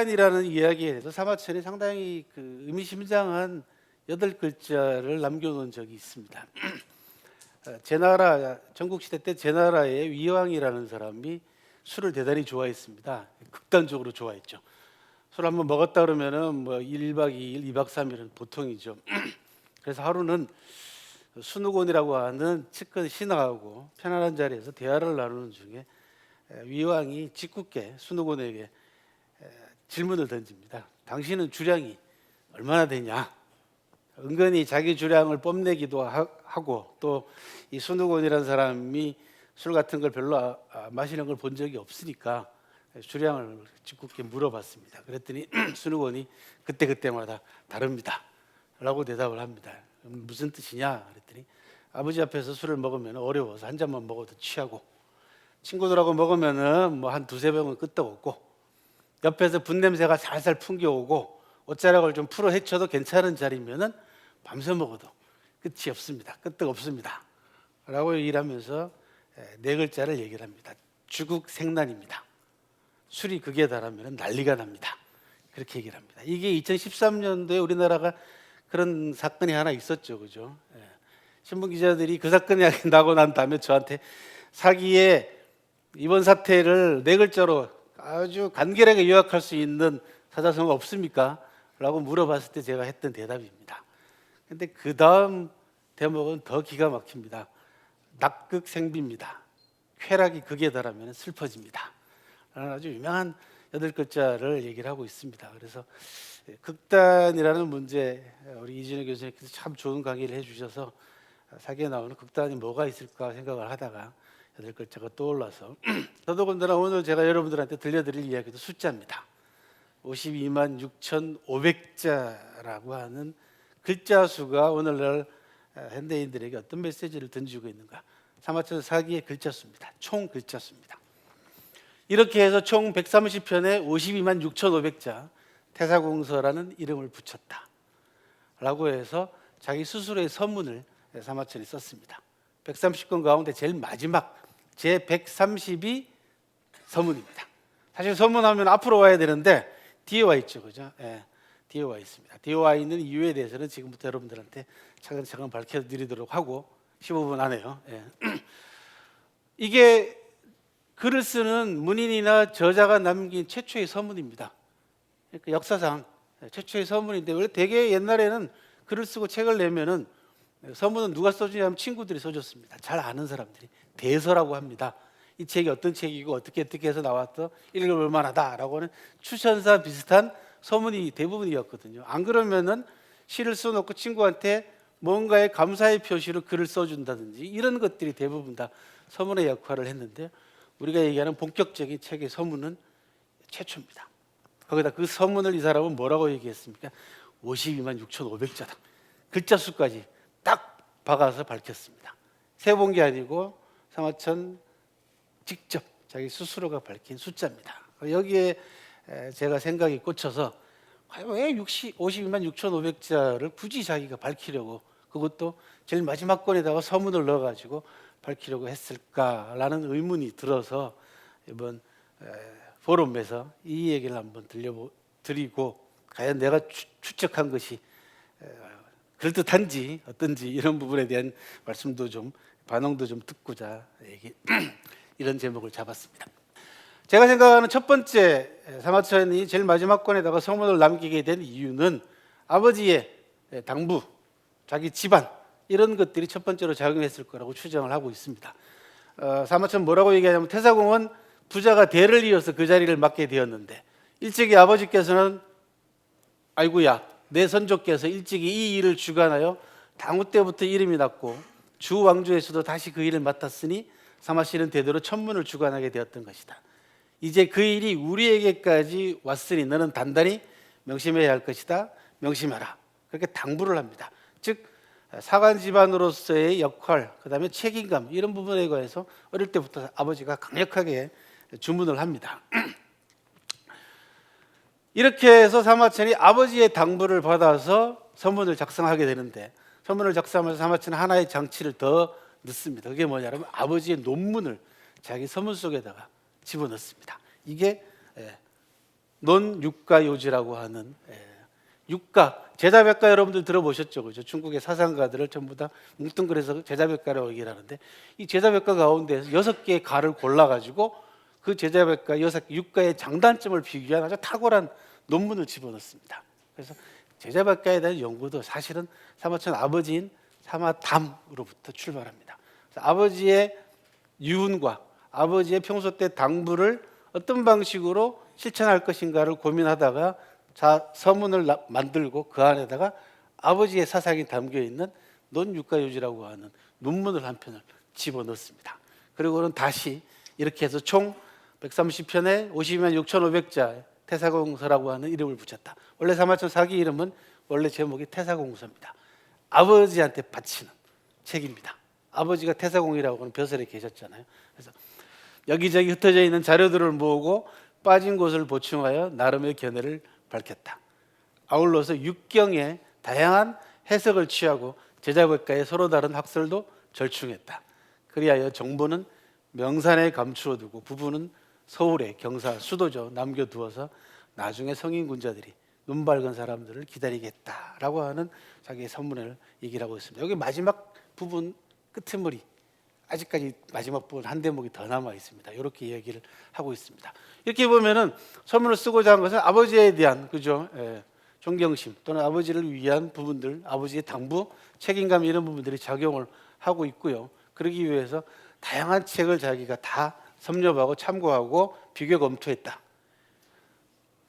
극단이라는 이야기에 대해서 사마천이 상당히 그 의미심장한 여덟 글자를 남겨놓은 적이 있습니다. 어, 제 나라 전국 시대 때 제 나라의 위왕이라는 사람이 술을 대단히 좋아했습니다. 극단적으로 좋아했죠. 술 한번 먹었다 그러면은 뭐 1박 2일, 2박 3일은 보통이죠. 그래서 하루는 순우곤이라고 하는 측근 신하하고 편안한 자리에서 대화를 나누는 중에 에, 위왕이 짓궂게 순우곤에게 에, 질문을 던집니다. 당신은 주량이 얼마나 되냐? 은근히 자기 주량을 뽐내기도 하, 고 또이 순우곤이라는 사람이 술 같은 걸 별로 아- 아, 마시는 걸 본 적이 없으니까 주량을 짓궂게 물어봤습니다. 그랬더니 순우곤이 그때 그때마다 다릅니다.라고 대답을 합니다. 무슨 뜻이냐? 그랬더니 아버지 앞에서 술을 먹으면 어려워서 한 잔만 먹어도 취하고 친구들하고 먹으면은 뭐 한 두세 병은 끄떡없고 옆에서 분 냄새가 살살 풍겨오고 옷자락을 좀 풀어 헤쳐도 괜찮은 자리면은 밤새 먹어도 끝이 없습니다. 끄떡 없습니다. 라고 얘기를 하면서 에, 네 글자를 얘기를 합니다. 주국 생난입니다. 술이 극에 달하면 난리가 납니다. 그렇게 얘기를 합니다. 이게 2013년도에 우리나라가 그런 사건이 하나 있었죠, 그죠? 예. 신문 기자들이 그 사건이 나고 난 다음에 저한테 사기에 이번 사태를 네 글자로 아주 간결하게 요약할 수 있는 사자성어 없습니까? 라고 물어봤을 때 제가 했던 대답입니다. 근데 그 다음 대목은 더 기가 막힙니다. 낙극생비입니다. 쾌락이 극에 달하면 슬퍼집니다. 라는 아주 유명한 여덟 글자를 얘기를 하고 있습니다. 그래서 극단이라는 문제 우리 이진우 교수님께서 참 좋은 강의를 해주셔서 사기에 나오는 극단이 뭐가 있을까 생각을 하다가 여덟 글자가 떠올라서 더더군다나 오늘 제가 여러분들한테 들려드릴 이야기도 숫자입니다. 52만 6,500자라고 하는 글자 수가 오늘날 현대인들에게 어떤 메시지를 던지고 있는가? 사마천 사기의 글자 수입니다. 총 글자 수입니다. 이렇게 해서 총 130편에 52만 6,500자 태사공서라는 이름을 붙였다. 라고 해서 자기 스스로의 선문을 사마천이 썼습니다. 130권 가운데 제일 마지막 제 130이 서문입니다. 사실 서문하면 앞으로 와야 되는데 뒤에 와 있죠, 그죠? 예, 뒤에 와 있습니다. 뒤에 와 있는 이유에 대해서는 지금부터 여러분들한테 차근차근 밝혀드리도록 하고 15분 안에요. 예. 이게 글을 쓰는 문인이나 저자가 남긴 최초의 서문입니다. 그러니까 역사상 최초의 서문인데 원래 되게 옛날에는 글을 쓰고 책을 내면은 서문은 누가 써주냐면 친구들이 써줬습니다. 잘 아는 사람들이 대서라고 합니다. 이 책이 어떤 책이고 어떻게 어떻게 해서 나왔어 읽어볼 만하다라고 하는 추천사 비슷한 서문이 대부분이었거든요. 안 그러면은 시를 써놓고 친구한테 뭔가의 감사의 표시로 글을 써준다든지 이런 것들이 대부분 다 서문의 역할을 했는데 우리가 얘기하는 본격적인 책의 서문은 최초입니다. 거기다 그 서문을 이 사람은 뭐라고 얘기했습니까? 52만 6,500자다. 글자 수까지 딱 박아서 밝혔습니다. 세본 게 아니고 사마천 직접 자기 스스로가 밝힌 숫자입니다. 여기에 에, 제가 생각이 꽂혀서 왜 60, 52만 6,500자를 굳이 자기가 밝히려고 그것도 제일 마지막 권에다가 서문을 넣어가지고 밝히려고 했을까라는 의문이 들어서 이번 에, 포럼에서 이 얘기를 한번 들려 드리고 과연 내가 추, 추측한 것이 에, 그럴듯한지 어떤지 이런 부분에 대한 말씀도 좀 반응도 좀 듣고자 얘기 이런 제목을 잡았습니다. 제가 생각하는 첫 번째 사마천이 제일 마지막 권에다가 성문을 남기게 된 이유는 아버지의 당부, 자기 집안 이런 것들이 첫 번째로 작용했을 거라고 추정을 하고 있습니다. 어, 사마천 뭐라고 얘기하냐면 태사공은 부자가 대를 이어서 그 자리를 맡게 되었는데 일찍이 아버지께서는 아이고야 내 선조께서 일찍이 이 일을 주관하여 당후 때부터 이름이 났고 주 왕조에서도 다시 그 일을 맡았으니 사마씨는 대대로 천문을 주관하게 되었던 것이다. 이제 그 일이 우리에게까지 왔으니 너는 단단히 명심해야 할 것이다. 명심하라. 그렇게 당부를 합니다. 즉 사관 집안으로서의 역할, 그다음에 책임감 이런 부분에 관해서 어릴 때부터 아버지가 강력하게 주문을 합니다. 이렇게 해서 사마천이 아버지의 당부를 받아서 서문을 작성하게 되는데 서문을 작성하면서 사마천은 하나의 장치를 더 넣습니다. 그게 뭐냐면 아버지의 논문을 자기 서문 속에다가 집어넣습니다. 이게 예, 논육가요지라고 하는 예, 육가 제자백가 여러분들 들어보셨죠, 그죠? 중국의 사상가들을 전부 다 뭉뚱그려서 제자백가라고 얘기를 하는데 이 제자백가 가운데서 여섯 개의 가를 골라 가지고 그 제자백가 여섯 개 육가의 장단점을 비교한 아주 탁월한 논문을 집어넣습니다. 그래서 제자백가에 대한 연구도 사실은 사마천 아버지인 사마담으로부터 출발합니다. 아버지의 유훈과 아버지의 평소 때 당부를 어떤 방식으로 실천할 것인가를 고민하다가 자 서문을 나- 만들고 그 안에다가 아버지의 사상이 담겨 있는 논육가요지라고 하는 논문을 한 편을 집어넣습니다. 그리고는 다시 이렇게 해서 총 130편에 52만 6,500자 태사공서라고 하는 이름을 붙였다. 원래 사마천 사기 이름은 원래 제목이 태사공서입니다. 아버지한테 바치는 책입니다. 아버지가 태사공이라고 하는 벼슬에 계셨잖아요. 그래서 여기저기 흩어져 있는 자료들을 모으고 빠진 곳을 보충하여 나름의 견해를 밝혔다. 아울러서 육경의 다양한 해석을 취하고 제자백과의 서로 다른 학설도 절충했다. 그리하여 정보는 명산에 감추어 두고 부부는 서울에 경사 수도죠 남겨두어서 나중에 성인 군자들이 눈 밝은 사람들을 기다리겠다라고 하는 자기의 선문을 얘기를 하고 있습니다. 여기 마지막 부분 끝머리 아직까지 마지막 부분 한 대목이 더 남아 있습니다. 이렇게 얘기를 하고 있습니다. 이렇게 보면은 서문을 쓰고자 한 것은 아버지에 대한 그죠 예, 존경심 또는 아버지를 위한 부분들, 아버지의 당부, 책임감 이런 부분들이 작용을 하고 있고요. 그러기 위해서 다양한 책을 자기가 다 섭렵하고 참고하고 비교 검토했다.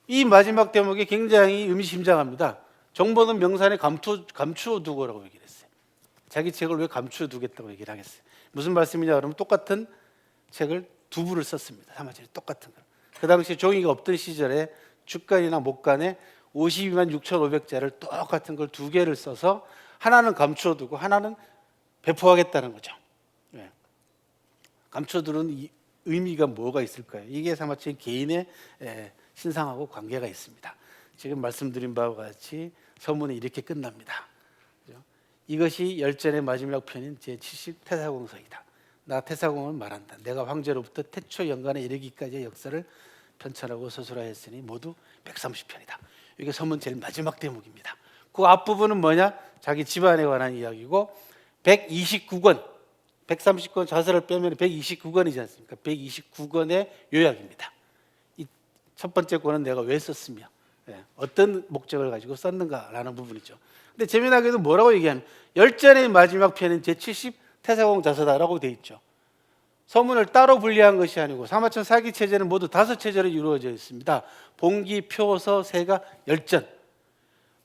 이 마지막 대목이 굉장히 의미심장합니다. 정보는 명산에 감투, 감추어 두고라고 얘기를 했어요. 자기 책을 왜 감추어 두겠다고 얘기를 하겠어요. 무슨 말씀이냐 그러면 똑같은 책을 두 부를 썼습니다. 사마천이 똑같은 거. 그 당시 종이가 없던 시절에 주간이나 목간에 52만 6,500자를 똑같은 걸 두 개를 써서 하나는 감추어 두고 하나는 배포하겠다는 거죠. 예. 감춰두는 이 의미가 뭐가 있을까요? 이게 사마천 개인의 에, 신상하고 관계가 있습니다. 지금 말씀드린 바와 같이 서문이 이렇게 끝납니다. 이것이 열전의 마지막 편인 제70 태사공서이다. 나 태사공을 말한다. 내가 황제로부터 태초 연간에 이르기까지의 역사를 편찬하고 서술하였으니 모두 130편이다. 이게 서문 제일 마지막 대목입니다. 그 앞부분은 뭐냐? 자기 집안에 관한 이야기고 129권 130권 자서를 빼면 129권이지 않습니까? 129권의 요약입니다. 이 첫 번째 권은 내가 왜 썼으며 예, 어떤 목적을 가지고 썼는가라는 부분이죠. 근데 재미나게도 뭐라고 얘기하면 열전의 마지막 편은 제70 태사공 자서다라고 돼 있죠. 서문을 따로 분리한 것이 아니고 사마천 사기 체제는 모두 다섯 체제로 이루어져 있습니다. 봉기, 표서, 세가, 열전.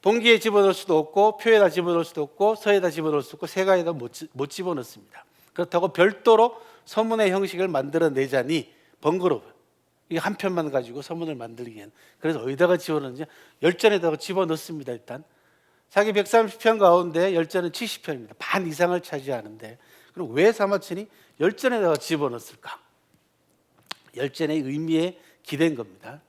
봉기에 집어넣을 수도 없고 표에다 집어넣을 수도 없고 서에다 집어넣을 수도 없고 세가에다 못, 지- 못 집어넣습니다. 그렇다고 별도로 서문의 형식을 만들어내자니 번거로워요. 이게 한 편만 가지고 서문을 만들기엔 그래서 어디다가 집어넣는지 열전에다가 집어넣습니다. 일단 사기 130편 가운데 열전은 70편입니다. 반 이상을 차지하는데 그럼 왜 사마천이 열전에다가 집어넣었을까? 열전의 의미에 기댄 겁니다.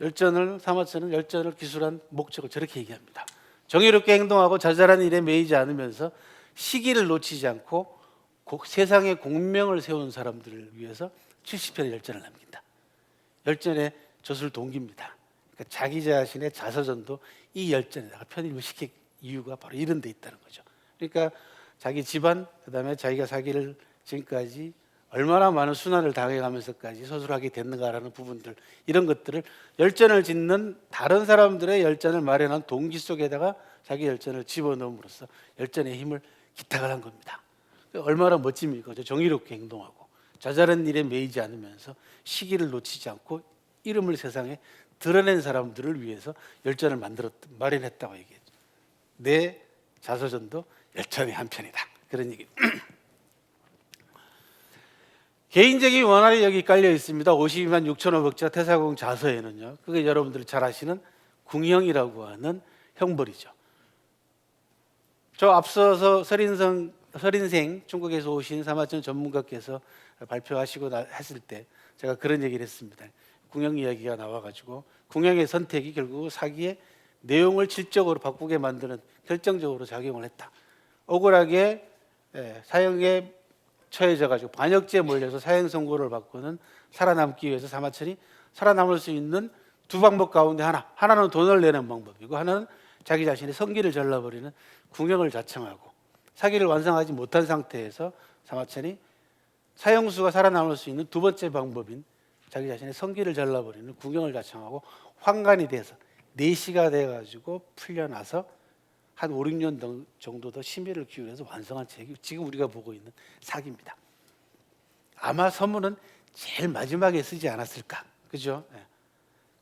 열전을 사마천은 열전을 기술한 목적을 저렇게 얘기합니다. 정의롭게 행동하고 자잘한 일에 매이지 않으면서 시기를 놓치지 않고 고- 세상에 공명을 세운 사람들을 위해서 70편의 열전을 남긴다. 열전의 저술 동기입니다. 그러니까 자기 자신의 자서전도 이 열전에다가 편입을 시킬 이유가 바로 이런 데 있다는 거죠. 그러니까 자기 집안 그 다음에 자기가 사기를 지금까지 얼마나 많은 순환을 당해가면서까지 서술하게 됐는가라는 부분들 이런 것들을 열전을 짓는 다른 사람들의 열전을 마련한 동기 속에다가 자기 열전을 집어넣음으로써 열전의 힘을 기탁을 한 겁니다. 얼마나 멋집니까? 저 정의롭게 행동하고 자잘한 일에 매이지 않으면서 시기를 놓치지 않고 이름을 세상에 드러낸 사람들을 위해서 열전을 만들었 마련했다고 얘기했죠. 내 자서전도 열전의 한 편이다. 그런 얘기. 개인적인 원한이 여기 깔려 있습니다. 52만 6,500자 태사공 자서에는요. 그게 여러분들이 잘 아시는 궁형이라고 하는 형벌이죠. 저 앞서서 설인성 설인생 중국에서 오신 사마천 전문가께서 발표하시고 나- 했을 때 제가 그런 얘기를 했습니다. 궁형 이야기가 나와가지고 궁형의 선택이 결국 사기의 내용을 질적으로 바꾸게 만드는 결정적으로 작용을 했다. 억울하게 예, 사형에 처해져 가지고 반역죄에 몰려서 사형 선고를 받고는 살아남기 위해서 사마천이 살아남을 수 있는 두 방법 가운데 하나. 하나는 돈을 내는 방법이고 하나는 자기 자신의 성기를 잘라버리는 궁형을 자청하고 사기를 완성하지 못한 상태에서 사마천이 사형수가 살아남을 수 있는 두 번째 방법인 자기 자신의 성기를 잘라버리는 궁형을 자청하고 환관이 돼서 내시가 돼가지고 풀려나서 한 5, 6년 정- 정도 더 심의를 기울여서 완성한 책이 지금 우리가 보고 있는 사기입니다. 아마 서문은 제일 마지막에 쓰지 않았을까, 그죠? 예.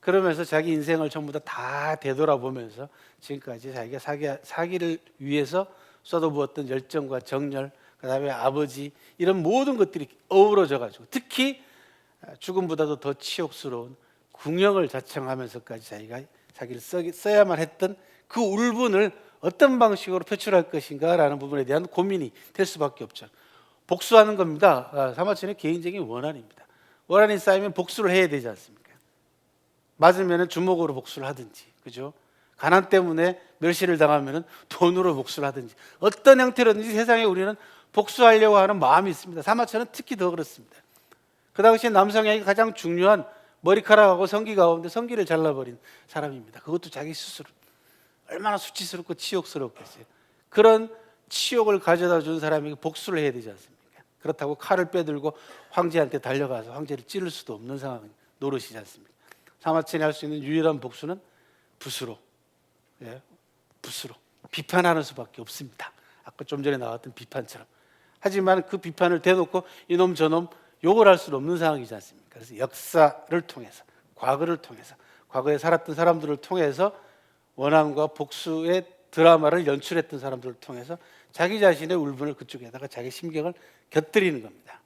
그러면서 자기 인생을 전부 다, 다 되돌아보면서 지금까지 자기가 사기, 사기를 위해서 쏟아부었던 열정과 정열, 그 다음에 아버지 이런 모든 것들이 어우러져 가지고 특히 죽음보다도 더 치욕스러운 궁형을 자청하면서까지 자기가 자기를 써, 써야만 했던 그 울분을 어떤 방식으로 표출할 것인가라는 부분에 대한 고민이 될 수밖에 없죠. 복수하는 겁니다. 아, 사마천의 개인적인 원한입니다. 원한이 쌓이면 복수를 해야 되지 않습니까? 맞으면 주먹으로 복수를 하든지, 그죠? 가난 때문에 멸시를 당하면 돈으로 복수를 하든지 어떤 형태로든지 세상에 우리는 복수하려고 하는 마음이 있습니다. 사마천은 특히 더 그렇습니다. 그 당시에 남성에게 가장 중요한 머리카락하고 성기 가운데 성기를 잘라버린 사람입니다. 그것도 자기 스스로 얼마나 수치스럽고 치욕스럽겠어요. 그런 치욕을 가져다 준 사람에게 복수를 해야 되지 않습니까? 그렇다고 칼을 빼들고 황제한테 달려가서 황제를 찌를 수도 없는 상황 노릇이지 않습니까? 사마천이 할 수 있는 유일한 복수는 붓으로, 예, 붓으로 비판하는 수밖에 없습니다. 아까 좀 전에 나왔던 비판처럼. 하지만 그 비판을 대놓고 이놈 저놈 욕을 할 수는 없는 상황이지 않습니까? 그래서 역사를 통해서, 과거를 통해서, 과거에 살았던 사람들을 통해서 원한과 복수의 드라마를 연출했던 사람들을 통해서 자기 자신의 울분을 그쪽에다가 자기 심경을 곁들이는 겁니다.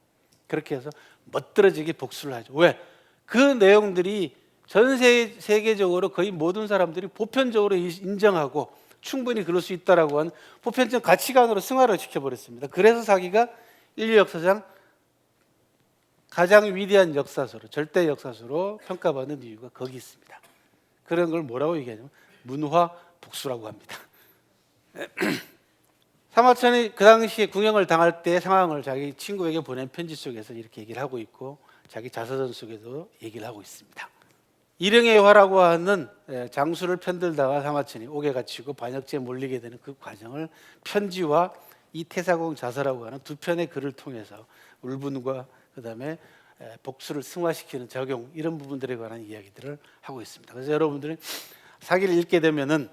그렇게 해서 멋들어지게 복수를 하죠. 왜? 그 내용들이 전 세- 세계적으로 거의 모든 사람들이 보편적으로 이- 인정하고 충분히 그럴 수 있다라고 하는 보편적 가치관으로 승화를 시켜버렸습니다. 그래서 사기가 인류 역사상 가장 위대한 역사서로 절대 역사서로 평가받는 이유가 거기 있습니다. 그런 걸 뭐라고 얘기하냐면 문화 복수라고 합니다. 사마천이 그 당시에 궁형을 당할 때 상황을 자기 친구에게 보낸 편지 속에서 이렇게 얘기를 하고 있고 자기 자서전 속에도 얘기를 하고 있습니다. 일행의 화라고 하는 예, 장수를 편들다가 사마천이 옥에 갇히고 반역죄에 몰리게 되는 그 과정을 편지와 이 태사공 자서라고 하는 두 편의 글을 통해서 울분과 그다음에 에, 복수를 승화시키는 적용 이런 부분들에 관한 이야기들을 하고 있습니다. 그래서 여러분들이 사기를 읽게 되면은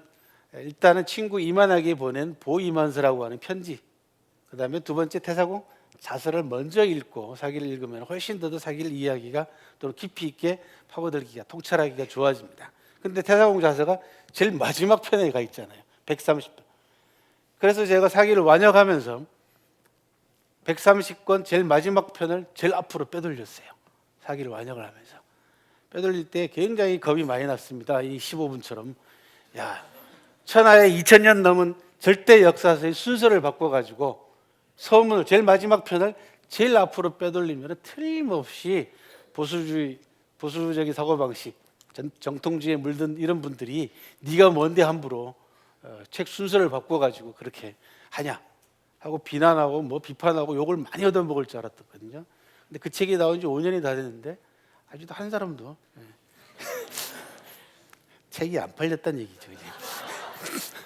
에, 일단은 친구 이만하게 보낸 보이만서라고 하는 편지, 그다음에 두 번째 태사공 자서를 먼저 읽고 사기를 읽으면 훨씬 더 사기를 이해하기가 또 깊이 있게 파고들기가 통찰하기가 좋아집니다. 근데 태사공 자서가 제일 마지막 편에 가 있잖아요. 130편. 그래서 제가 사기를 완역하면서 130권 제일 마지막 편을 제일 앞으로 빼돌렸어요. 사기를 완역을 하면서. 빼돌릴 때 굉장히 겁이 많이 났습니다. 이 15분처럼. 야, 천하에 2000년 넘은 절대 역사서의 순서를 바꿔가지고 서문을 제일 마지막 편을 제일 앞으로 빼돌리면 틀림없이 보수주의, 보수적인 사고방식, 전- 정통주의에 물든 이런 분들이 네가 뭔데 함부로 어, 책 순서를 바꿔가지고 그렇게 하냐 하고 비난하고 뭐 비판하고 욕을 많이 얻어먹을 줄 알았거든요. 근데 그 책이 나온 지 5년이 다 됐는데 아직도 한 사람도 예. 책이 안 팔렸다는 얘기죠.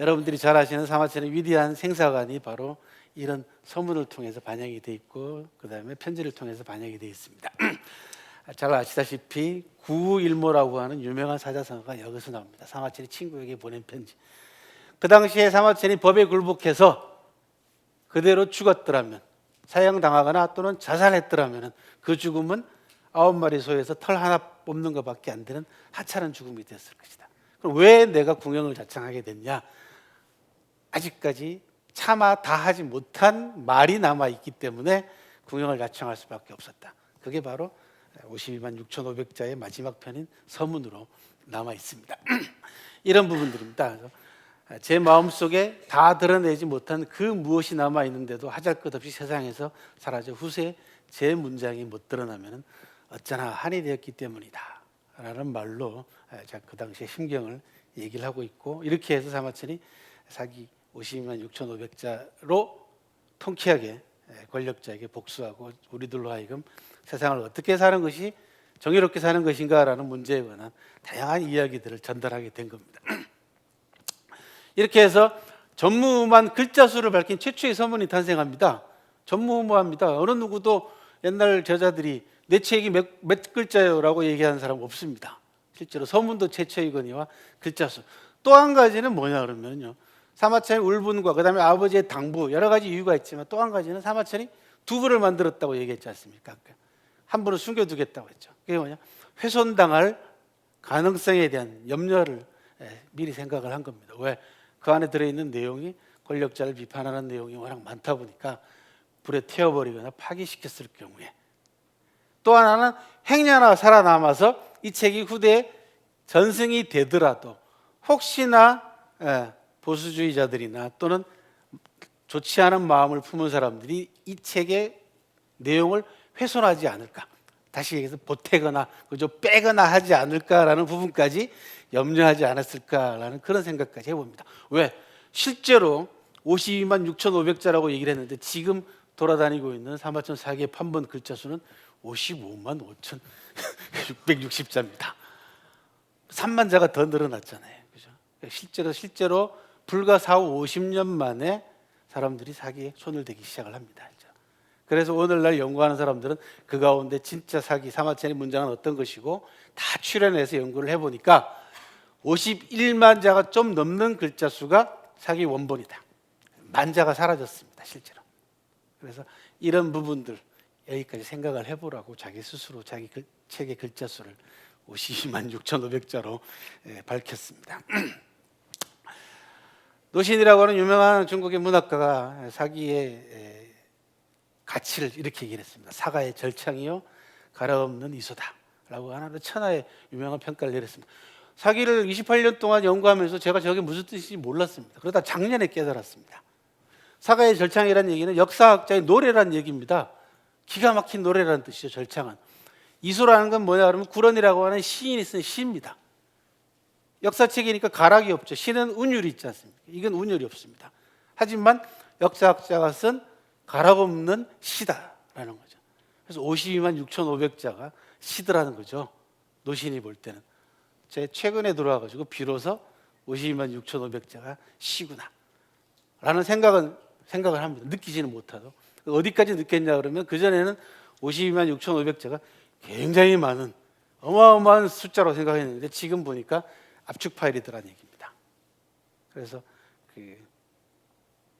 여러분들이 잘 아시는 사마천의 위대한 생사관이 바로 이런 서문을 통해서 반영이 돼 있고 그 다음에 편지를 통해서 반영이 돼 있습니다. 잘 아시다시피 구일모라고 하는 유명한 사자성어가 여기서 나옵니다. 사마천이 친구에게 보낸 편지. 그 당시에 사마천이 법에 굴복해서 그대로 죽었더라면 사형당하거나 또는 자살했더라면 그 죽음은 아홉 마리 소에서 털 하나 뽑는 것밖에 안 되는 하찮은 죽음이 됐을 것이다. 그럼 왜 내가 궁형을 자청하게 됐냐? 아직까지 차마 다 하지 못한 말이 남아 있기 때문에 궁형을 자청할 수밖에 없었다. 그게 바로 52만 6,500자의 마지막 편인 서문으로 남아 있습니다. 이런 부분들입니다. 제 마음 속에 다 드러내지 못한 그 무엇이 남아 있는데도 하잘것없이 세상에서 사라져 후세 제 문장이 못 드러나면 어쩌나 한이 되었기 때문이다 라는 말로 제가 그 당시에 심경을 얘기를 하고 있고 이렇게 해서 사마천이 사기 52만 6,500자로 통쾌하게 권력자에게 복수하고 우리들로 하여금 세상을 어떻게 사는 것이 정의롭게 사는 것인가라는 문제에 관한 다양한 이야기들을 전달하게 된 겁니다. 이렇게 해서 전무후무한 글자 수를 밝힌 최초의 서문이 탄생합니다. 전무후무합니다. 어느 누구도 옛날 저자들이 내 책이 몇, 몇 글자요라고 얘기하는 사람 없습니다. 실제로 서문도 최초이거니와 글자 수. 또 한 가지는 뭐냐 그러면요. 사마천이 울분과 그다음에 아버지의 당부 여러 가지 이유가 있지만 또 한 가지는 사마천이 두 부를 만들었다고 얘기했지 않습니까? 한 부를 숨겨두겠다고 했죠. 그게 뭐냐? 훼손당할 가능성에 대한 염려를 예, 미리 생각을 한 겁니다. 왜? 그 안에 들어있는 내용이 권력자를 비판하는 내용이 워낙 많다 보니까 불에 태워버리거나 파기시켰을 경우에 또 하나는 행여나 살아남아서 이 책이 후대에 전승이 되더라도 혹시나 예, 보수주의자들이나 또는 좋지 않은 마음을 품은 사람들이 이 책의 내용을 훼손하지 않을까 다시 얘기해서 보태거나 그저 빼거나 하지 않을까라는 부분까지 염려하지 않았을까라는 그런 생각까지 해봅니다. 왜? 실제로 52만 6,500자라고 얘기를 했는데 지금 돌아다니고 있는 사마천 사기의 판본 글자 수는 55만 5,660자입니다. 3만 자가 더 늘어났잖아요. 그죠? 실제로 실제로 불과 4, 50년 만에 사람들이 사기에 손을 대기 시작을 합니다. 그래서 오늘날 연구하는 사람들은 그 가운데 진짜 사기 사마천의 문장은 어떤 것이고 다 출연해서 연구를 해보니까 51만 자가 좀 넘는 글자 수가 사기 원본이다. 만자가 사라졌습니다, 실제로. 그래서 이런 부분들 여기까지 생각을 해보라고 자기 스스로 자기 글, 책의 글자 수를 52만 6,500자로 예, 밝혔습니다. 노신이라고 하는 유명한 중국의 문학가가 사기의 에, 가치를 이렇게 얘기를 했습니다. 사가의 절창이요 가라없는 이소다라고 하는 천하의 유명한 평가를 내렸습니다. 사기를 28년 동안 연구하면서 제가 저게 무슨 뜻인지 몰랐습니다. 그러다 작년에 깨달았습니다. 사가의 절창이라는 얘기는 역사학자의 노래라는 얘기입니다. 기가 막힌 노래라는 뜻이죠. 절창은 이소라는 건 뭐냐 그러면 구런이라고 하는 시인이 쓴 시입니다. 역사책이니까 가락이 없죠. 시는 운율이 있지 않습니까? 이건 운율이 없습니다. 하지만 역사학자가 쓴 가락 없는 시다라는 거죠. 그래서 52만 6,500자가 시더라는 거죠. 노신이 볼 때는. 제 최근에 들어와가지고 비로소 52만 6,500자가 시구나. 라는 생각은, 생각을 합니다. 느끼지는 못하도. 어디까지 느꼈냐 그러면 그전에는 52만 6,500자가 굉장히 많은 어마어마한 숫자로 생각했는데 지금 보니까 압축 파일이더라는 얘기입니다. 그래서 그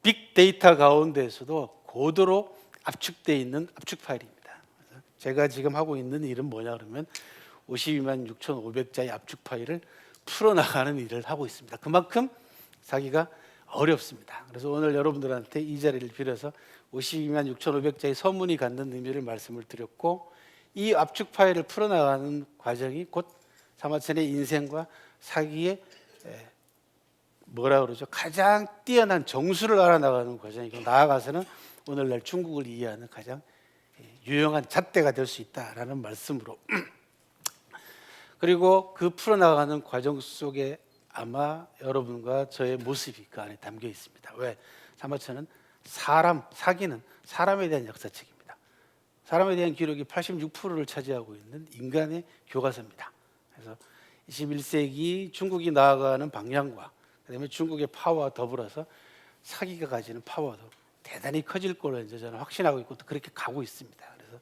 빅데이터 가운데에서도 고도로 압축되어 있는 압축 파일입니다. 제가 지금 하고 있는 일은 뭐냐 그러면 52만 6,500자의 압축 파일을 풀어나가는 일을 하고 있습니다. 그만큼 사기가 어렵습니다. 그래서 오늘 여러분들한테 이 자리를 빌어서 52만 6,500자의 서문이 갖는 의미를 말씀을 드렸고 이 압축 파일을 풀어나가는 과정이 곧 사마천의 인생과 사기의 에, 뭐라 그러죠? 가장 뛰어난 정수를 알아나가는 과정이고 나아가서는 오늘날 중국을 이해하는 가장 유용한 잣대가 될 수 있다라는 말씀으로 그리고 그 풀어나가는 과정 속에 아마 여러분과 저의 모습이 그 안에 담겨 있습니다. 왜? 사마천은 사람, 사기는 사람에 대한 역사책입니다. 사람에 대한 기록이 86%를 차지하고 있는 인간의 교과서입니다. 그래서 21세기 중국이 나아가는 방향과 그다음에 중국의 파워와 더불어서 사기가 가지는 파워도 대단히 커질 거로 이제 저는 확신하고 있고 또 그렇게 가고 있습니다. 그래서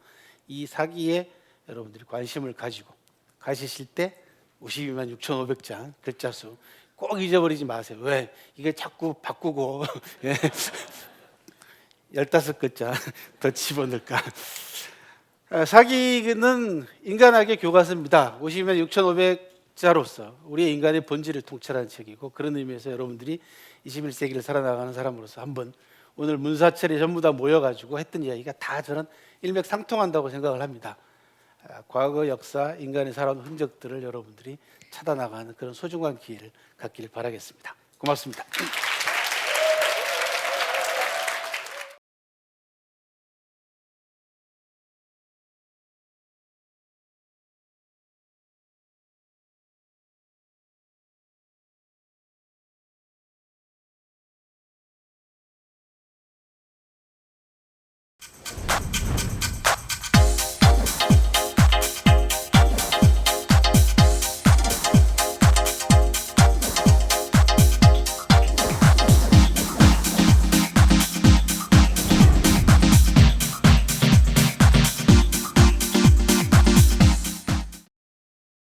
이 사기에 여러분들이 관심을 가지고 가시실 때 52만 6,500장 글자 수 꼭 잊어버리지 마세요. 왜? 이게 자꾸 바꾸고 예. 15글자 더 집어넣을까? 아, 사기는 인간학의 교과서입니다. 52만 6,500 자로서 우리의 인간의 본질을 통찰하는 책이고 그런 의미에서 여러분들이 21세기를 살아나가는 사람으로서 한번 오늘 문사철이 전부 다 모여가지고 했던 이야기가 다 저는 일맥상통한다고 생각을 합니다. 아, 과거 역사, 인간의 살아온 흔적들을 여러분들이 찾아나가는 그런 소중한 기회를 갖기를 바라겠습니다. 고맙습니다.